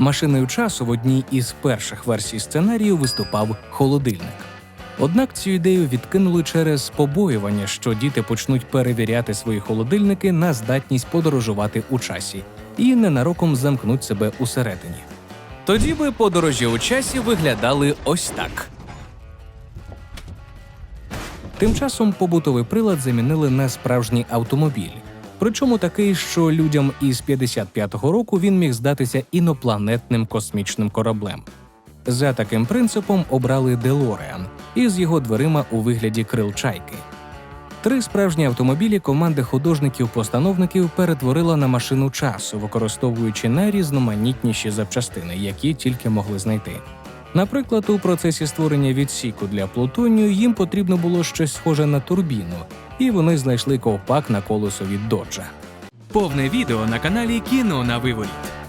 Машиною часу в одній із перших версій сценарію виступав холодильник. Однак цю ідею відкинули через побоювання, що діти почнуть перевіряти свої холодильники на здатність подорожувати у часі і ненароком замкнуть себе усередині. Тоді би подорожі у часі виглядали ось так. Тим часом побутовий прилад замінили на справжній автомобіль. Причому такий, що людям із 55-го року він міг здатися інопланетним космічним кораблем. За таким принципом обрали Делоріан із його дверима у вигляді крил чайки. Три справжні автомобілі команда художників-постановників перетворила на машину часу, використовуючи найрізноманітніші запчастини, які тільки могли знайти. Наприклад, у процесі створення відсіку для плутонію їм потрібно було щось схоже на турбіну, і вони знайшли ковпак на колесо від доджа. Повне відео на каналі Кіно на виворіт.